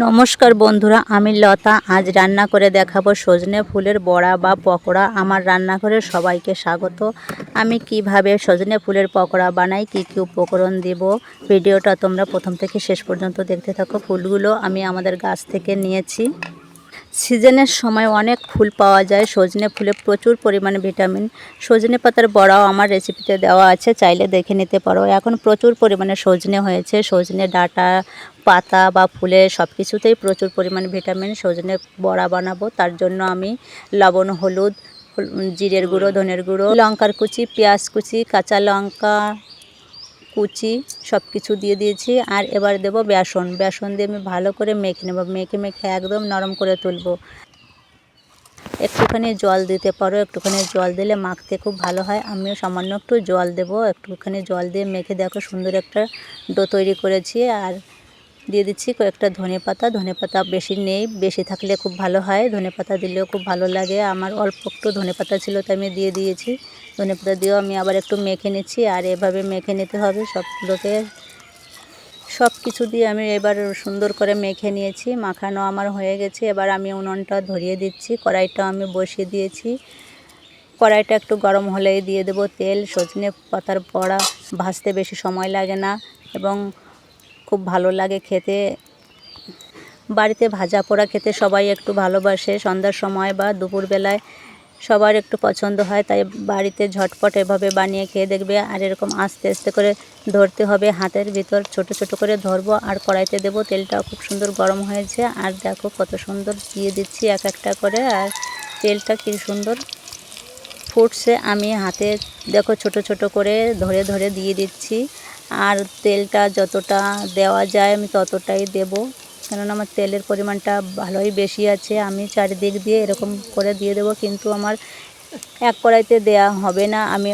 নমস্কার বন্ধুরা, আমি লতা। আজ রান্না করে দেখাবো সজনে ফুলের বড়া বা পকোড়া। আমার রান্নাঘরে সবাইকে স্বাগত। আমি কীভাবে সজনে ফুলের পকোড়া বানাই, কি কি উপকরণ দেব? ভিডিওটা তোমরা প্রথম থেকে শেষ পর্যন্ত দেখতে থাকো ফুলগুলো। আমি আমাদের গাছ থেকে নিয়েছি। সিজনের সময় অনেক ফুল পাওয়া যায়। সজনে ফুলে প্রচুর পরিমাণে ভিটামিন। সজনে পাতার বড়াও আমার রেসিপিতে দেওয়া আছে, চাইলে দেখে নিতে পারো। এখন প্রচুর পরিমাণে সজনে হয়েছে। সজনে ডাটা, পাতা বা ফুলে সব কিছুতেই প্রচুর পরিমাণে ভিটামিন, সজনে বড়া বানাবো। তার জন্য আমি লবণ, হলুদ, জিরের গুঁড়ো, ধনের গুঁড়ো, লঙ্কার কুচি, পেঁয়াজ কুচি, কাঁচা লঙ্কা কুচি সব কিছু দিয়ে দিয়েছি আর এবার দেব বেসন। বেসন দিয়ে আমি ভালো করে মেখে নেব। মেখে মেখে একদম নরম করে তুলব। একটুখানি জল দিতে পারো। একটুখানি জল দিলে মাখতে খুব ভালো হয়। আমিও সামান্য একটু জল দেব। একটুখানি জল দিয়ে মেখে দেখো সুন্দর একটা ডো তৈরি করেছি। আর দিয়ে দিচ্ছি কয়েকটা ধনে পাতা। ধনে পাতা বেশি নেই, বেশি থাকলে খুব ভালো হয়। ধনে পাতা দিলেও খুব ভালো লাগে। আমার অল্প একটু ধনে পাতা ছিল তাই আমি দিয়ে দিয়েছি। ধনে পাতা দিয়েও আমি আবার একটু মেখে নিচ্ছি। আর এভাবে মেখে নিতে হবে। সবগুলোকে সব কিছু দিয়ে আমি এবার সুন্দর করে মেখে নিয়েছি। মাখানো আমার হয়ে গেছে। এবার আমি উনুনটা ধরিয়ে দিচ্ছি। কড়াইটা আমি বসিয়ে দিয়েছি। কড়াইটা একটু গরম হলেই দিয়ে দেবো তেল। সজনে পাতার বড়া ভাজতে বেশি সময় লাগে না। এবং খুব ভালো লাগে খেতে। বাড়িতে ভাজা পোড়া খেতে সবাই একটু ভালোবাসে। সন্ধ্যার সময় বা দুপুরবেলায় সবার একটু পছন্দ হয়, তাই বাড়িতে ঝটপট এভাবে বানিয়ে খেয়ে দেখবে। আর এরকম আস্তে আস্তে করে ধরতে হবে, হাতের ভিতর ছোট ছোট করে ধরবো আর কড়াইতে দেবো। তেলটাও খুব সুন্দর গরম হয়েছে। আর দেখো কত সুন্দর দিয়ে দিচ্ছি এক একটা করে। আর তেলটা কি সুন্দর ফুটছে। আমি হাতে দেখো ছোট ছোট করে ধরে ধরে দিয়ে দিচ্ছি। আর তেলটা যতটা দেওয়া যায় আমি ততটাই দেব। কেননা আমার তেলের পরিমাণটা ভালোই বেশি আছে, আমি চারিদিক দিয়ে এরকম করে দিয়ে দেবো, কিন্তু আমার এক কড়াইতে দেয়া হবে না। আমি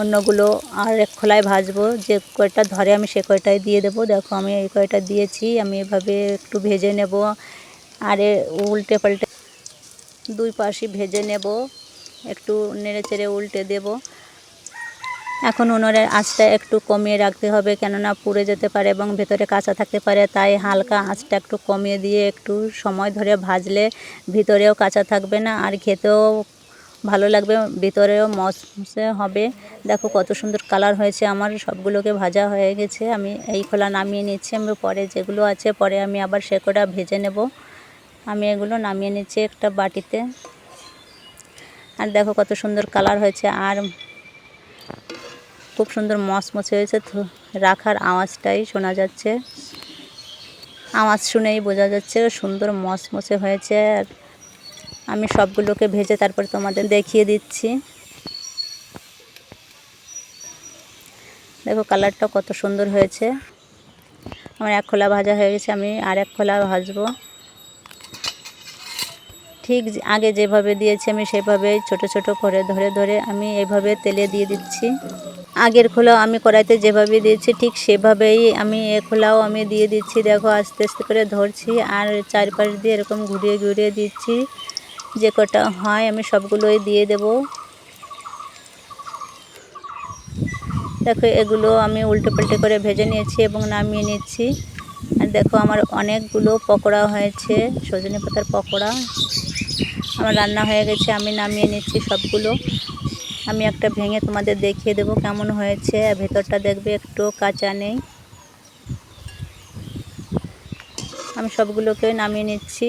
অন্যগুলো আর এক খোলায় ভাজবো, যে কয়টা ধরে আমি সে কয়টাই দিয়ে দেবো। দেখো, আমি এই কয়টা দিয়েছি, আমি এভাবে একটু ভেজে নেব। আর উল্টে পাল্টে দুই পাশে ভেজে নেব, একটু নেড়ে চেড়ে উল্টে দেব। এখন উনুনের আঁচটা একটু কমিয়ে রাখতে হবে কেননা পুড়ে যেতে পারে এবং ভেতরে কাঁচা থাকতে পারে, তাই হালকা আঁচটা একটু কমিয়ে দিয়ে একটু সময় ধরে ভাজলে ভিতরেও কাঁচা থাকবে না আর খেতেও ভালো লাগবে, ভিতরেও মসমসে হবে। দেখো কত সুন্দর কালার হয়েছে, আমার সবগুলোকে ভাজা হয়ে গেছে, আমি এই খোলা নামিয়ে নিচ্ছি, আমি পরে যেগুলো আছে পরে আমি আবার সে কটা ভেজে নেব। আমি এগুলো নামিয়ে নিচ্ছি একটা বাটিতে। আর দেখো কত সুন্দর কালার হয়েছে, আর খুব সুন্দর মচমচে হয়েছে রাখার আওয়াজটাই শোনা যাচ্ছে। আওয়াজ শুনেই বোঝা যাচ্ছে সুন্দর মচমচে হয়েছে। আর আমি সবগুলোকে ভেজে তারপরে তোমাদের দেখিয়ে দিচ্ছি। দেখো কালারটা কত সুন্দর হয়েছে। আমার এক খোলা ভাজা হয়ে গেছে, আমি আর এক খোলা ভাজবো। ঠিক আগে যেভাবে দিয়েছি আমি সেভাবেই ছোট ছোট করে ধরে ধরে আমি এভাবে তেলে দিয়ে দিচ্ছি। আগের খোলাও আমি কড়াইতে যেভাবে দিয়েছি ঠিক সেভাবেই আমি এ খোলাও আমি দিয়ে দিচ্ছি। দেখো আস্তে আস্তে করে ধরছি আর চারপাশ দিয়ে এরকম ঘুরিয়ে ঘুরিয়ে দিচ্ছি। যে কটা হয় আমি সবগুলোই দিয়ে দেব। দেখো এগুলো আমি উল্টে পাল্টে করে ভেজে নিয়েছি এবং নামিয়ে নিচ্ছি। আর দেখো আমার অনেকগুলো পকোড়া হয়েছে, সজনে পাতার পকোড়া। আমার রান্না হয়ে গেছে, আমি নামিয়ে নিচ্ছি সবগুলো। আমি একটা ভেঙে তোমাদের দেখিয়ে দেবো কেমন হয়েছে। ভেতরটা দেখবে একটু কাঁচা নেই। আমি সবগুলোকে নামিয়ে নিচ্ছি।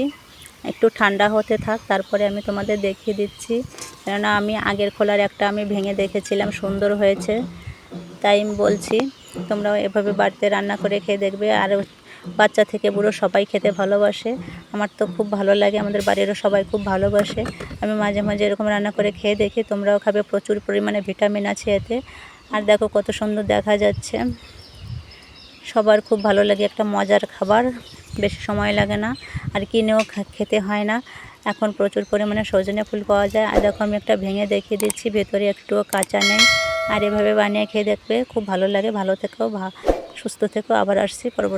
একটু ঠান্ডা হতে থাক, তারপরে আমি তোমাদের দেখিয়ে দিচ্ছি। কেননা আমি আগের খোলার একটা আমি ভেঙে দেখেছিলাম, সুন্দর হয়েছে। তাই বলছি, তোমরাও এভাবে বাড়িতে রান্না করে খেয়ে দেখবে। আর বাচ্চা থেকে বুড়ো সবাই খেতে ভালোবাসে। আমার তো খুব ভালো লাগে, আমাদের বাড়িরও সবাই খুব ভালোবাসে। আমি মাঝে মাঝে এরকম রান্না করে খেয়ে দেখি, তোমরাও খাবে, প্রচুর পরিমাণে ভিটামিন আছে এতে। আর দেখো কত সুন্দর দেখা যাচ্ছে। সবার খুব ভালো লাগে, একটা মজার খাবার, বেশি সময় লাগে না। আর কিনেও খেতে হয় না। এখন প্রচুর পরিমাণে সজনে ফুল পাওয়া যায়। আর দেখো আমি একটা ভেঙে দেখিয়ে দিচ্ছি, ভেতরে একটুও কাঁচা নেই। আর এভাবে বানিয়ে খেয়ে দেখবে, খুব ভালো লাগে। ভালো থেকেও সুস্থ থেকেও আবার আসছি পরবর্তী